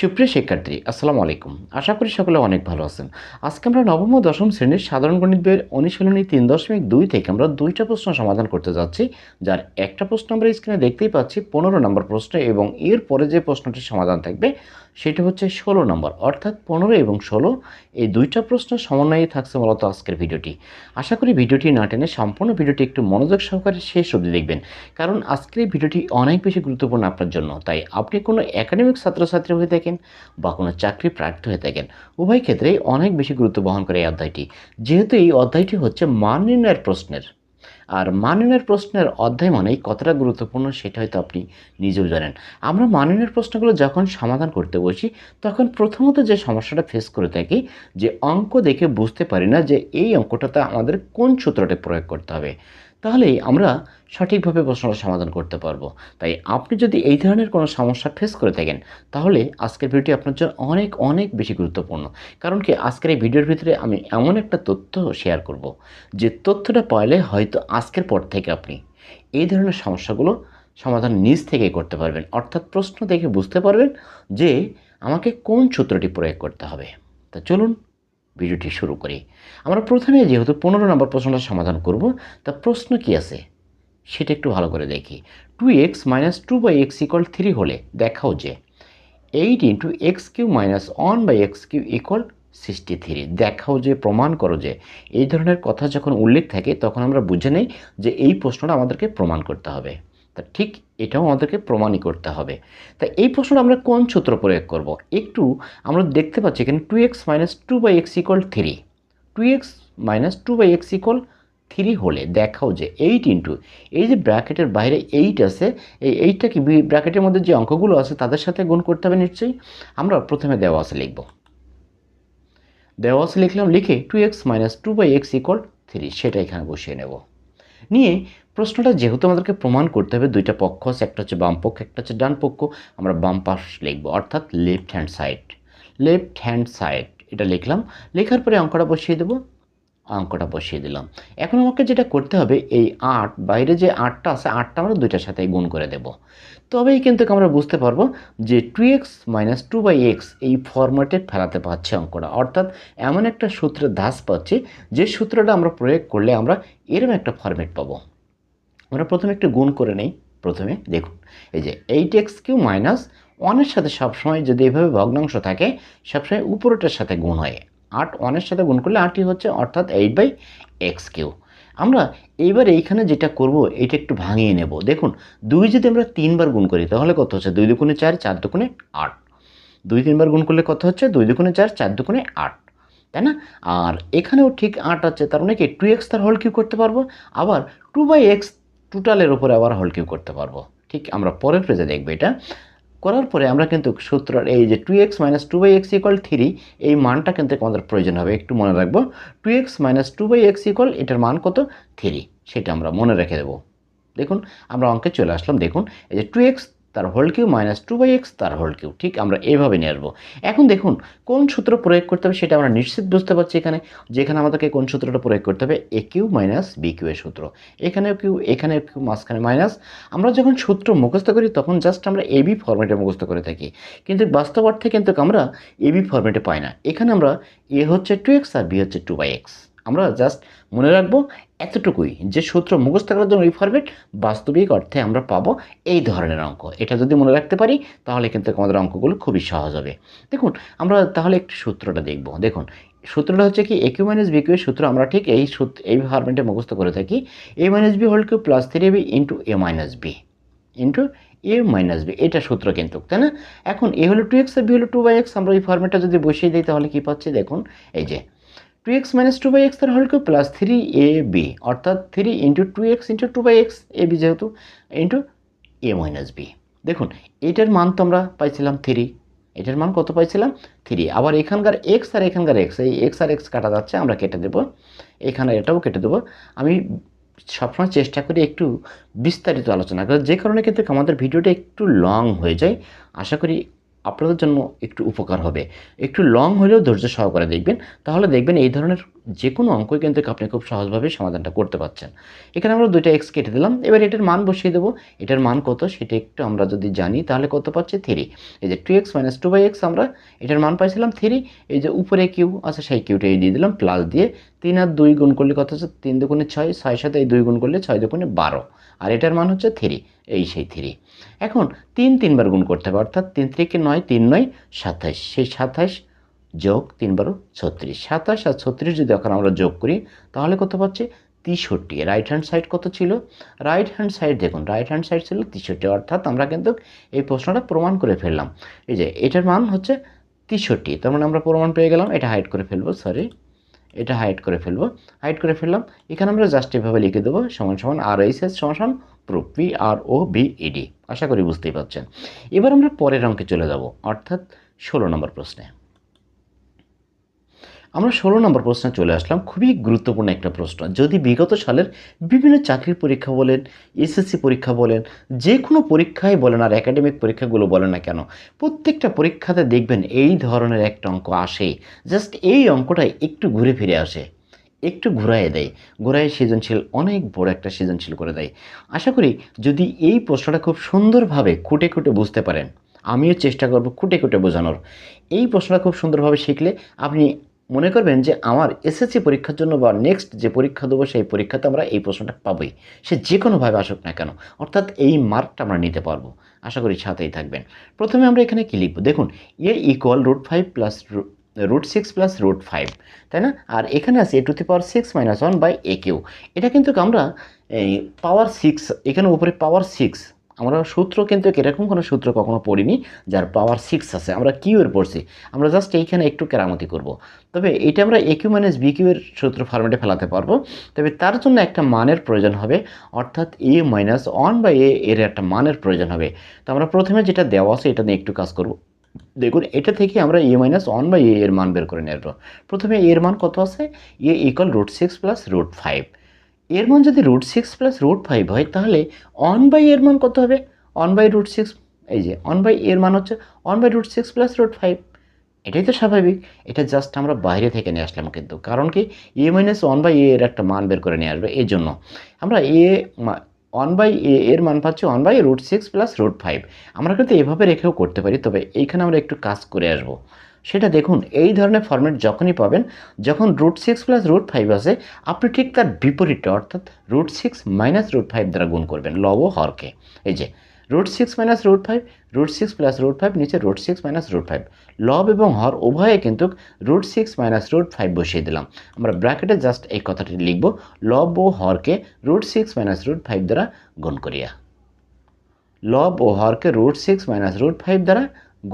সুপ্রিয় শিক্ষার্থী, আসসালামু আলাইকুম। আশা করি সকলে অনেক ভালো আছেন। আজকে আমরা নবম ও দশম শ্রেণির সাধারণ গণিত বইয়ের অনুশীলনী তিন দশমিক দুই থেকে আমরা দুইটা প্রশ্ন সমাধান করতে যাচ্ছি, যার একটা প্রশ্ন আমরা স্ক্রিনে দেখতেই পাচ্ছি, পনেরো নম্বর প্রশ্ন এবং এর পরে যে প্রশ্নটির সমাধান থাকবে সেটা হচ্ছে ষোলো নম্বর। অর্থাৎ পনেরো এবং ষোলো, এই দুইটা প্রশ্ন সমন্বয়ে থাকছে মূলত আজকের ভিডিওটি। আশা করি ভিডিওটি না টেনে সম্পূর্ণ ভিডিওটি একটু মনোযোগ সহকারে শেষ অবধি দেখবেন। কারণ আজকের এই ভিডিওটি অনেক বেশি গুরুত্বপূর্ণ আপনার জন্য। তাই আপনি কোনো একাডেমিক ছাত্রছাত্রী হয়ে থাকেন বা কোনো চাকরি প্রার্থী হয়ে থাকেন, উভয় ক্ষেত্রেই অনেক বেশি গুরুত্ব বহন করে এই অধ্যায়টি। যেহেতু এই অধ্যায়টি হচ্ছে মান নির্ণয়ের প্রশ্নের। আর মাননের প্রশ্নের অধ্যায় মানেই কতটা গুরুত্বপূর্ণ সেটা হয়তো আপনি নিজেও জানেন। আমরা মাননের প্রশ্নগুলো যখন সমাধান করতে বসি, তখন প্রথমত যে সমস্যাটা ফেস করে থাকি, যে অঙ্ক দেখে বুঝতে পারি না যে এই অঙ্কটাতে আমাদের কোন সূত্রটা প্রয়োগ করতে হবে। তাহলেই আমরা সঠিকভাবে প্রশ্নটা সমাধান করতে পারব। তাই আপনি যদি এই ধরনের কোনো সমস্যা ফেস করে থাকেন, তাহলে আজকের ভিডিওটি আপনার জন্য অনেক অনেক বেশি গুরুত্বপূর্ণ। কারণ কি, আজকের এই ভিডিওর ভিতরে আমি এমন একটা তথ্য শেয়ার করব, যে তথ্যটা পাইলে হয়তো আজকের পর থেকে আপনি এই ধরনের সমস্যাগুলো সমাধান নিজ থেকেই করতে পারবেন। অর্থাৎ প্রশ্ন দেখে বুঝতে পারবেন যে আমাকে কোন সূত্রটি প্রয়োগ করতে হবে। তা চলুন ভিডিওটি শুরু করি। আমরা প্রথমে যেহেতু পনেরো নম্বর প্রশ্নটা সমাধান করব, তা প্রশ্ন কি আছে? সেটা একটু ভালো করে দেখি। Two x minus two by x equal three হলে দেখাও যে eight into x cube minus one by x cube equal sixty three দেখাও যে, প্রমাণ করো যে এই ধরনের কথা যখন উল্লেখ থাকে, তখন আমরা বুঝে নেই যে এই প্রশ্নটা আমাদেরকে প্রমাণ করতে হবে। তা ঠিক এটাও আমাদেরকে প্রমাণই করতে হবে। তা এই প্রশ্নটা আমরা কোন সূত্র প্রয়োগ করব? একটু আমরা দেখতে পাচ্ছি এখানে two x minus two by x equal three two x minus two by x equal three হলে দেখাও যে এইট ইন্টু এই যে ব্র্যাকেটের বাইরে এইট আছে, এই এইটটা কি ব্র্যাকেটের মধ্যে যে অঙ্কগুলো আছে তাদের সাথে গুণ করতে হবে নিশ্চয়ই। আমরা প্রথমে দেওয়া আছে লিখব। দেওয়া আছে লিখলাম লিখে two x minus two by x equal three সেটা এখানে বসিয়ে নেব। নিয়ে প্রশ্নটা যেহেতু আমাদেরকে প্রমাণ করতে হবে, দুইটা পক্ষ আছে, একটা হচ্ছে বাম পক্ষ, একটা হচ্ছে ডান পক্ষ, আমরা বাম পাশ লিখব। অর্থাৎ left hand side left hand side এটা লিখলাম, লেখার পরে অঙ্কটা বসিয়ে দেবো, অঙ্কটা বসিয়ে দিলাম। এখন আমাকে যেটা করতে হবে, এই আট, বাইরে যে আটটা আছে, আটটা আমরা দুইটার সাথে গুণ করে দেব। তবেই কিন্তু আমরা বুঝতে পারব যে two x minus two by x এই ফরম্যাটে ফেলাতে পারছে অঙ্কটা। অর্থাৎ এমন একটা সূত্রের ধাস পাচ্ছি, যে সূত্রটা আমরা প্রয়োগ করলে আমরা এরকম একটা ফরম্যাট পাবো। আমরা প্রথমে একটু গুণ করে নেই, প্রথমে দেখুন, এই যে এইট এক্স কিউ মাইনাস ওয়ানের সাথে সবসময় যদি এভাবে ভগ্নাংশ থাকে, সবসময় উপরটার সাথে গুণ হয়। আট ওয়ানের সাথে গুণ করলে আটই হচ্ছে, অর্থাৎ এইট বাই এক্স কিউ আমরা এইবার এইখানে যেটা করব এটা একটু ভাঙিয়ে নেব। দেখুন, দুই যদি আমরা তিনবার গুণ করি, তাহলে কত হচ্ছে? দুই দুগুণে চার চার দুগুণে আট। দুই তিনবার গুণ করলে কত হচ্ছে? দুই দুগুণে চার চার দুগুণে আট। তাই না? আর এখানেও ঠিক আট আছে, তার মানে কি টু এক্স তার হোল কিউ করতে পারব। আবার টু বাই এক্স টোটালের উপরে আবার হোল কিউ করতে পারব। ঠিক আমরা পরের পেজে দেখব এটা। করার পরে আমরা কিন্তু সূত্র এই যে two x minus two by x equal three এই মানটা কিন্তু আমাদের প্রয়োজন হবে। একটু মনে রাখব two x minus two by x equal এটার মান কত? থ্রি সেটা আমরা মনে রেখে দেবো। দেখুন, আমরা অঙ্কে চলে আসলাম। দেখুন, এই যে টু এক্স তার whole cube minus two by x তার হোল কিউ ঠিক আমরা এইভাবে নিয়ে আসব। এখন দেখুন, কোন সূত্র প্রয়োগ করতে হবে সেটা আমরা নিশ্চিত বুঝতে পারছি এখানে। যেখানে আমাদেরকে কোন সূত্রটা প্রয়োগ করতে হবে? A cube minus b cube এর সূত্র। এখানেও কিউ এখানে কিউ মাঝখানে মাইনাস আমরা যখন সূত্র মুখস্থ করি, তখন জাস্ট আমরা এবি ফর্মেটে মুখস্থ করে থাকি। কিন্তু বাস্তব অর্থে কিন্তু আমরা এবি ফর্মেটে পাই না। এখানে আমরা এ হচ্ছে টু এক্স আর বি হচ্ছে টু বাই এক্স আমরা জাস্ট মনে রাখব এতটুকুই যে সূত্র মুখস্থ করার জন্য এই ফরম্যাট বাস্তবিক অর্থে আমরা পাবো এই ধরনের অঙ্ক। এটা যদি মনে রাখতে পারি, তাহলে কিন্তু আমাদের অঙ্কগুলো খুবই সহজ হবে। দেখুন, আমরা তাহলে একটু সূত্রটা দেখব। দেখুন, সূত্রটা হচ্ছে কি a cube minus b cube সূত্র আমরা ঠিক এই সূত্র এই ফরম্যাটে মুখস্থ করে থাকি। A minus b whole cube plus three b into a minus b into a minus b এটা সূত্র কিন্তু, তাই না? এখন এ হলো টু এক্স আর বি হলো টু বাই এক্স আমরা এই ফরম্যাটটা যদি বসিয়ে দিই, তাহলে কী পাচ্ছি? দেখুন, এই যে two x minus two by x তার whole cube plus three a b অর্থাৎ three into two x into two by x a b যেহেতু ইন্টু এ মাইনাস বি দেখুন, এটার মান তো আমরা পাইছিলাম থ্রি এটার মান কত পাইছিলাম? থ্রি আবার এখানকার এক্স আর এখানকার এক্স এই এক্স আর এক্স কাটা যাচ্ছে, আমরা কেটে দেবো। এখানে এটাও কেটে দেবো। আমি সবসময় চেষ্টা করি একটু বিস্তারিত আলোচনা করার। যে কারণে কিন্তু আমাদের ভিডিওটা একটু লং হয়ে যায়। আশা করি আপনাদের জন্য একটু উপকার হবে। একটু লং হলেও ধৈর্য সহকারে দেখবেন। তাহলে দেখবেন এই ধরনের যে কোনো অঙ্কই কিন্তু আপনি খুব সহজভাবে সমাধানটা করতে পারছেন। এখানে আমরা দুইটা এক্স কেটে দিলাম। এবার এটার মান বসিয়ে দেবো। এটার মান কত? সেটা একটু আমরা যদি জানি, তাহলে কত পাচ্ছি? থ্রি এই যে two x minus two by x আমরা এটার মান পাইছিলাম থ্রি এই যে উপরে কিউ আছে, সেই কিউটা এই দিয়ে দিলাম প্লাস দিয়ে তিন আর দুই গুণ করলে কত হচ্ছে? তিন দুগুণে ছয়। ছয়ের সাথে এই দুই গুণ করলে ছয় দুগুণে বারো। আর এটার মান হচ্ছে থ্রি এই সেই থ্রি এখন তিন তিনবার গুণ করতে হবে, অর্থাৎ তিন থেকে নয়, তিন নয়, সাতাইশ। সেই সাতাইশ যোগ তিন বারো, ছত্রিশ। সাতাশ আর ছত্রিশ যদি এখন আমরা যোগ করি, তাহলে কত পাচ্ছি? তেষট্টি। রাইট হ্যান্ড সাইড কত ছিল? রাইট হ্যান্ড সাইড দেখুন রাইট হ্যান্ড সাইড ছিল তেষট্টি। অর্থাৎ আমরা কিন্তু এই প্রশ্নটা প্রমাণ করে ফেললাম। এই যে, এটার মান হচ্ছে তেষট্টি। তার মানে আমরা প্রমাণ পেয়ে গেলাম, এটা হাইড করে ফেলব সরি এটা হাইড করে ফেলব। হাইড করে ফেললাম। এখানে আমরা জাস্ট এভাবে লিখে দেবো, সমান সমান আর এইচ এস সমান সমান proof P R O B E D আশা করি বুঝতেই পারছেন। এবার আমরা পরের অঙ্কে চলে যাব, অর্থাৎ ষোলো নম্বর প্রশ্নে। আমরা ষোলো নম্বর প্রশ্নে চলে আসলাম। খুবই গুরুত্বপূর্ণ একটা প্রশ্ন। যদি বিগত সালের বিভিন্ন চাকরির পরীক্ষা বলেন, এসএসসি পরীক্ষা বলেন যে কোনো পরীক্ষায় বলেন আর একাডেমিক পরীক্ষাগুলো বলেন না কেন, প্রত্যেকটা পরীক্ষাতে দেখবেন এই ধরনের একটা অঙ্ক আসে। জাস্ট এই অঙ্কটাই একটু ঘুরে ফিরে আসে, একটু ঘুরাইয়ে দেয়। ঘুরাই সৃজনশীল, অনেক বড় একটা সৃজনশীল করে দেয়। আশা করি যদি এই প্রশ্নটা খুব সুন্দরভাবে খুঁটে খুঁটে বুঝতে পারেন, আমিও চেষ্টা করব খুঁটে খুঁটে বোঝানোর। এই প্রশ্নটা খুব সুন্দরভাবে শিখলে আপনি মনে করবেন যে আমার এসএসসি পরীক্ষার জন্য বা নেক্সট যে পরীক্ষা দেবো, সেই পরীক্ষাতে আমরা এই প্রশ্নটা পাবোই। সে যে কোনোভাবে আসুক না কেন, অর্থাৎ এই মার্কটা আমরা নিতে পারব। আশা করি সাথেই থাকবেন। প্রথমে আমরা এখানে কী লিখব? দেখুন a equal root five plus root six plus root five তাই না? আর এখানে আছে a to the power six minus one by a cube এটা কিন্তু আমরা পাওয়ার সিক্স এখানে উপরে পাওয়ার সিক্স আমরা সূত্র কিন্তু এরকম কোনো সূত্র কখনো পড়িনি, যার পাওয়ার সিক্স আছে। আমরা কিউয়ের পড়ছি। আমরা জাস্ট এইখানে একটু কেরামতি করব। তবে এটা আমরা এ কিউ মাইনাস বি কিউয়ের সূত্র ফর্মেটে ফেলাতে পারব। তবে তার জন্য একটা মানের প্রয়োজন হবে, অর্থাৎ a minus one by a এর একটা মানের প্রয়োজন হবে। তো আমরা প্রথমে যেটা দেওয়া আছে, এটা নিয়ে একটু কাজ করব। দেখুন, এটা থেকে আমরা a minus one by a এর মান বের করে নেব। প্রথমে এর মান কত আছে? A equal root six plus root five এর মান যদি root six plus root five হয়, তাহলে অন বাই এর মান কত হবে? অন বাই রুট সিক্স এই যে অন বাই এর মান হচ্ছে one by root six plus root five এটাই তো স্বাভাবিক। এটা জাস্ট আমরা বাইরে থেকে নিয়ে আসলাম কিন্তু। কারণ কি? এ মাইনাস ওয়ান বাই এর একটা মান বের করে নিয়ে আসবে এই জন্য আমরা এ ওয়ান বাই এ এর মান পাচ্ছি one by root six plus root five আমরা কিন্তু এভাবে রেখেও করতে পারি, তবে এইখানে আমরা একটু কাজ করে আসব। সেটা দেখুন, এই ধরনের ফর্মেট যখনই পাবেন, যখন root six plus root five আছে আপনি ঠিক তার বিপরীতটা, অর্থাৎ root six minus root five দ্বারা গুণ করবেন, লব হরকে। এই যে root six minus root five root six plus root five নিচে root six minus root five লব এবং হর উভয়ে কিন্তু root six minus root five বসিয়ে দিলাম। আমরা ব্র্যাকেটে জাস্ট এই কথাটি লিখব, লব ও হরকে root six minus root five দ্বারা গুণ করিয়া। লব ও হরকে root six minus root five দ্বারা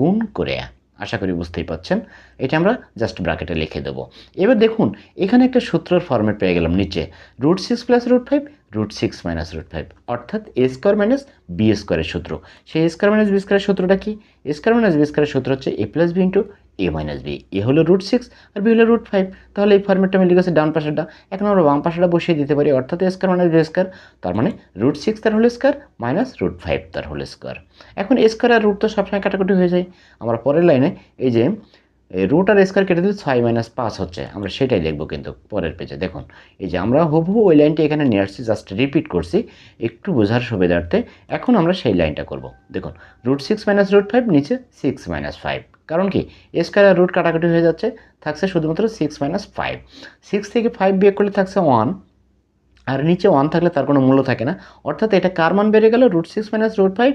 গুণ করিয়া। আশা করি বুঝতেই পাচ্ছেন এটা আমরা জাস্ট ব্র্যাকেটে লিখে দেবো। এবার দেখুন, এখানে একটা সূত্রের ফর্মেট পেয়ে গেলাম নিচে। Root six plus root five root six minus root five অর্থাৎ এ স্কোয়ার মাইনাস বি স্কোয়ারের সূত্র। সেই এ স্কোয়ার মাইনাস বি স্কোয়ারের সূত্রটা কি? এ স্কোয়ার মাইনাস বি স্কোয়ারের সূত্র হচ্ছে a plus b into a minus b a হলো রুট সিক্স আর বি হলো রুট ফাইভ তাহলে এই ফর্মেটটা আমি লিখেছি ডান পাশেরটা। এখন আমরা বাম পাশেটা বসিয়ে দিতে পারি, অর্থাৎ স্কোয়ার মাইনাস বি স্কোয়ার তার মানে রুট সিক্স তার whole square minus root five তার হোল স্কোয়ার এখন স্কোয়ার আর রুট তো সবসময় কাটাকুটি হয়ে যায়। আমরা পরের লাইনে এই যে রুট আর স্কোয়ার কেটে দিলে ছয় মাইনাস পাঁচ হচ্ছে। আমরা সেটাই দেখব কিন্তু পরের পেজে দেখুন, এই যে আমরা হুবহু ওই লাইনটা এখানে নিয়ে আসছি জাস্ট রিপিট করছি। একটু বোঝার সুবিধার্থে এখন আমরা সেই লাইনটা করব। দেখুন root six minus root five নিচে সিক্স মাইনাস ফাইভ কারণ কি? স্কোয়ার রুট কাটাকাটি হয়ে যাচ্ছে, থাকছে শুধুমাত্র সিক্স মাইনাস ফাইভ সিক্স থেকে ফাইভ বিয়োগ করলে থাকছে ওয়ান আর নিচে ওয়ান থাকলে তার কোনো মূল্য থাকে না। অর্থাৎ এটা কার মান বেড়ে গেল? Root six minus root five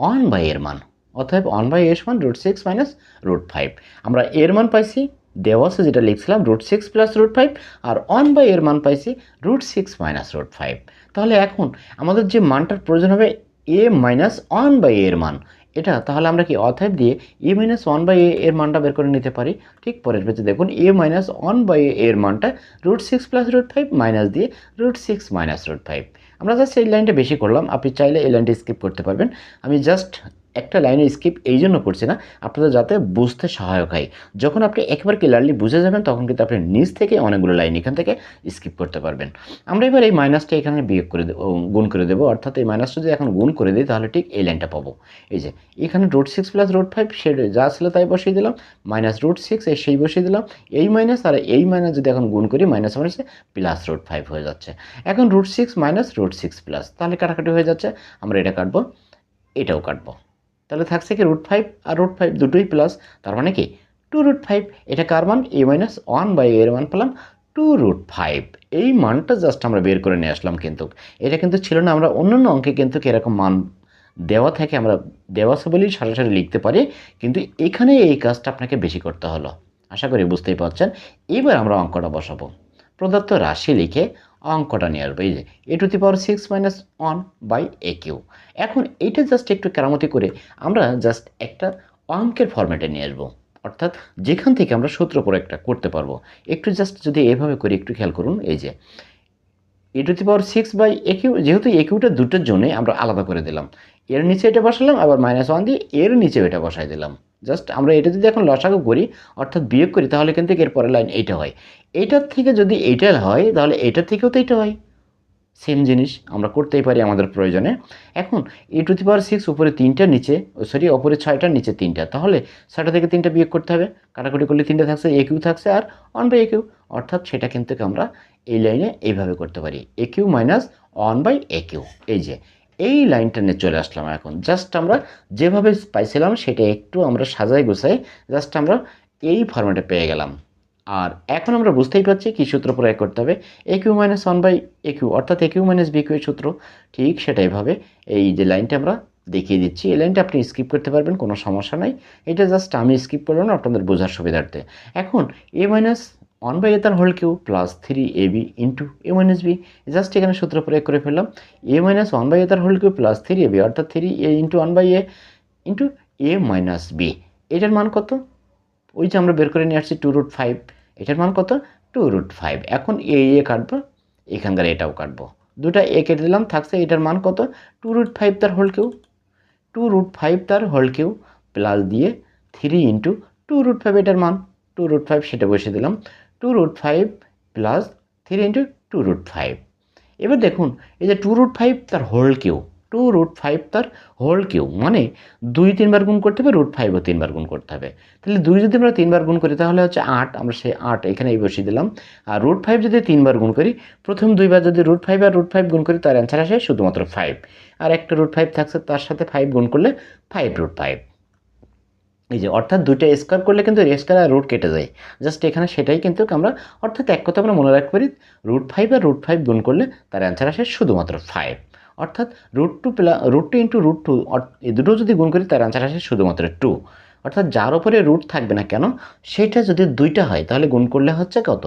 one by এর মান। অতএব ওয়ান বাই এস মান root six minus root five আমরা এর মান পাইছি, দেওয়া আছে যেটা লিখছিলাম root six plus root five R one by এর মান পাইছি root six minus root five তাহলে এখন আমাদের যে মানটার প্রয়োজন হবে এ মাইনাস ওয়ান বাই এর মান। এটা, তাহলে আমরা কি অতএব দিয়ে a minus one by a এর মানটা বের করে নিতে পারি? ঠিক পরের পেজে দেখুন a minus one by a এর মানটা root six plus root five minus দিয়ে root six minus root five আমরা জাস্ট এই লাইনটা বেশি করলাম, আপনি চাইলে এই লাইনটা স্কিপ করতে পারবেন। আমি জাস্ট একটা লাইনে স্কিপ এই জন্য করছি না, আপনাদের যাতে বুঝতে সহায়ক হয়। যখন আপনি একবার ক্লিয়ারলি বুঝে যাবেন, তখন কিন্তু আপনি নিজ থেকে অনেকগুলো লাইন এখান থেকে স্কিপ করতে পারবেন। আমরা এবার এই মাইনাসটা এখানে বিয়োগ করে দেবো গুণ করে দেবো। অর্থাৎ এই মাইনাসটা যদি এখন গুণ করে দিই, তাহলে ঠিক এই লাইনটা পাবো। এই যে, এখানে root six plus root five সে যা ছিল তাই বসিয়ে দিলাম। মাইনাস রুট সিক্স এই সেই বসিয়ে দিলাম। এই মাইনাস আর এই মাইনাস যদি এখন গুণ করি মাইনাস মাইনাসে প্লাস রুট ফাইভ হয়ে যাচ্ছে। এখন root six minus root six plus তাহলে কাটাকাটি হয়ে যাচ্ছে। আমরা এটা কাটবো, এটাও কাটবো। তাহলে থাকছে কি রুট ফাইভ আর রুট ফাইভ দুটোই প্লাস তার মানে কি? টু রুট ফাইভ এটা কার মান? এ মাইনাস ওয়ান বাই এর মান পেলাম টু রুট ফাইভ এই মানটা জাস্ট আমরা বের করে নিয়ে আসলাম কিন্তু। এটা কিন্তু ছিল না, আমরা অন্যান্য অঙ্কে কিন্তু এরকম মান দেওয়া থাকে, আমরা দেওয়া আছে বলেই সরাসরি লিখতে পারি, কিন্তু এখানে এই কাজটা আপনাকে বেশি করতে হলো। আশা করি বুঝতেই পারছেন। এবার আমরা অঙ্কটা বসাবো। প্রদত্ত রাশি লিখে অঙ্কটা নিয়ে আসব। এই যে a to the power six minus one by a cube এখন এইটা জাস্ট একটু কেরামতি করে আমরা জাস্ট একটা অঙ্কের ফরম্যাটে নিয়ে আসব। অর্থাৎ যেখান থেকে আমরা সূত্র একটা করতে পারব। একটু জাস্ট যদি এভাবে করি একটু খেয়াল করুন, এই যে a to the power six by a cube যেহেতু এ কিউটা দুটোর জন্যে আমরা আলাদা করে দিলাম। এর নিচে এটা বসালাম, আবার মাইনাস ওয়ান দিয়ে এর নিচেও এটা বসাই দিলাম। জাস্ট আমরা এটা যদি এখন লসাগু করি, অর্থাৎ বিয়োগ করি, তাহলে কিন্তু এর পরের লাইন এইটা হয়। এইটার থেকে যদি এইটা হয়, তাহলে এইটার থেকেও তো এইটা হয়। সেম জিনিস, আমরা করতেই পারি আমাদের প্রয়োজনে। এখন এ টু দি পাওয়ার সিক্স উপরে তিনটা, নিচে সরি ওপরে ছয়টার নিচে তিনটা। তাহলে ছয়টা থেকে তিনটা বিয়োগ করতে হবে। কাটাকুটি করলে তিনটা থাকছে এ কিউ থাকছে, আর ওয়ান বাই এ কিউ। অর্থাৎ সেটা কিন্তু আমরা এই লাইনে এইভাবে করতে পারি। A cube minus one by a cube. এই যে এই লাইনটা নিয়ে চলে আসলাম এখন। জাস্ট আমরা যেভাবে পাইছিলাম সেটা একটু আমরা সাজাই গোছাই জাস্ট আমরা এই ফর্ম্যাটে পেয়ে গেলাম। আর এখন আমরা বুঝতেই পারছি কী সূত্র প্রয়োগ করতে হবে। A cube minus one by a cube অর্থাৎ a cube minus b cube সূত্র। ঠিক সেটাইভাবে এই যে লাইনটা আমরা দেখিয়ে দিচ্ছি, এই লাইনটা আপনি স্কিপ করতে পারবেন, কোনো সমস্যা নাই। এটা জাস্ট আমি স্কিপ করলাম আপনাদের বোঝার সুবিধার্থে। এখন a minus one by a তার whole cube plus three a b into a minus b just এখানে সূত্র প্রয়োগ করে ফেললাম। A minus one by a তার whole cube plus three a b অর্থাৎ three a into one by a into a minus b এটার মান কত? ওই যে আমরা বের করে নিয়ে আসছি টু রুট ফাইভ এটার মান কত? টু রুট ফাইভ এখন এ এ কাটবো, এখানকার এটাও কাটবো। দুটা এ কেটে দিলাম, থাকছে এটার মান কত? টু রুট ফাইভ তার whole cube two root five তার হোল কিউ প্লাস দিয়ে three into two root five এটার মান। টু রুট ফাইভ সেটা বসে দিলাম। Two root five plus three into two root five এবার দেখুন, এই যে টু রুট ফাইভ তার whole cube two root five তার হোল কিউ মানে দুই তিনবার গুণ করতে হবে রুট ফাইভও তিনবার গুণ করতে হবে। তাহলে দুই যদি আমরা তিনবার গুণ করি, তাহলে হচ্ছে আট, আমরা সেই আট এখানে এই বসিয়ে দিলাম। আর রুট ফাইভ যদি তিনবার গুণ করি, প্রথম দুইবার যদি রুট ফাইভ আর রুট ফাইভ গুণ করি, তার অ্যান্সার আসে শুধুমাত্র ফাইভ আর একটা রুট ফাইভ থাকছে, তার সাথে ফাইভ গুণ করলে ফাইভ রুট ফাইভ এই যে, অর্থাৎ দুইটা স্কোয়ার করলে কিন্তু স্কোয়ার আর রুট কেটে যায়। জাস্ট এখানে সেটাই কিন্তু আমরা, অর্থাৎ এক কথা আমরা মনে রাখতে পারি রুট ফাইভ আর রুট ফাইভ গুণ করলে তার অ্যান্সার আসে শুধুমাত্র ফাইভ অর্থাৎ root two plus root two into root two এই দুটো যদি গুণ করি তার অ্যান্সার আসে শুধুমাত্র টু অর্থাৎ যার ওপরে রুট থাকবে না কেন, সেটা যদি দুইটা হয়, তাহলে গুণ করলে হচ্ছে কত?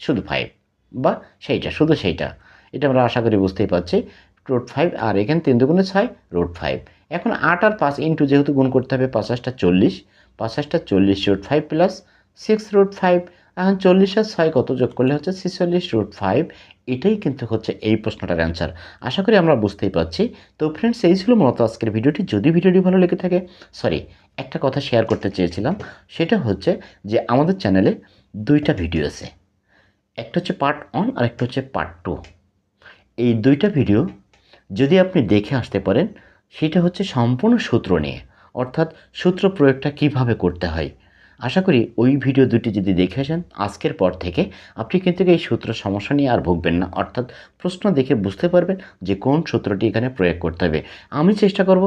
শুধু ফাইভ বা সেইটা, শুধু সেইটা। এটা আমরা আশা করি বুঝতেই পারছি। রুট ফাইভ আর এখানে তিন দুগুণে ছয় রুট ফাইভ এখন আট আর পাঁচ ইন্টু যেহেতু গুণ করতে হবে পাঁচাশটা চল্লিশ পাঁচাশটা চল্লিশ root five plus six root five এখন চল্লিশ আর ছয় কত যোগ করলে হচ্ছে ছিচল্লিশ রুট ফাইভ এটাই কিন্তু হচ্ছে এই প্রশ্নটার অ্যান্সার আশা করি আমরা বুঝতেই পারছি। তো ফ্রেন্ডস এই ছিল মূলত আজকের ভিডিওটি। যদি ভিডিওটি ভালো লেগে থাকে সরি একটা কথা শেয়ার করতে চেয়েছিলাম, সেটা হচ্ছে যে আমাদের চ্যানেলে দুইটা ভিডিও আছে। একটা হচ্ছে পার্ট ওয়ান আর একটা হচ্ছে পার্ট টু এই দুইটা ভিডিও যদি আপনি দেখে আসতে পারেন সেটা হচ্ছে সম্পূর্ণ সূত্র নিয়ে, অর্থাৎ সূত্র প্রয়োগটা কীভাবে করতে হয়। আশা করি ওই ভিডিও দুটি যদি দেখে আসেন, আজকের পর থেকে আপনি কিন্তু এই সূত্র সমস্যা নিয়ে আর ভুগবেন না, অর্থাৎ প্রশ্ন দেখে বুঝতে পারবেন যে কোন সূত্রটি এখানে প্রয়োগ করতে হবে। আমি চেষ্টা করব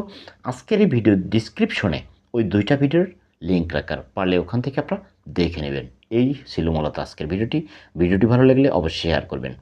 আজকের এই ভিডিও ডিসক্রিপশনে ওই দুইটা ভিডিওর লিঙ্ক রাখার, পারলে ওখান থেকে আপনারা দেখে নেবেন। এই ছিল মূলত আজকের ভিডিওটি। ভিডিওটি ভালো লাগলে অবশ্যই শেয়ার করবেন।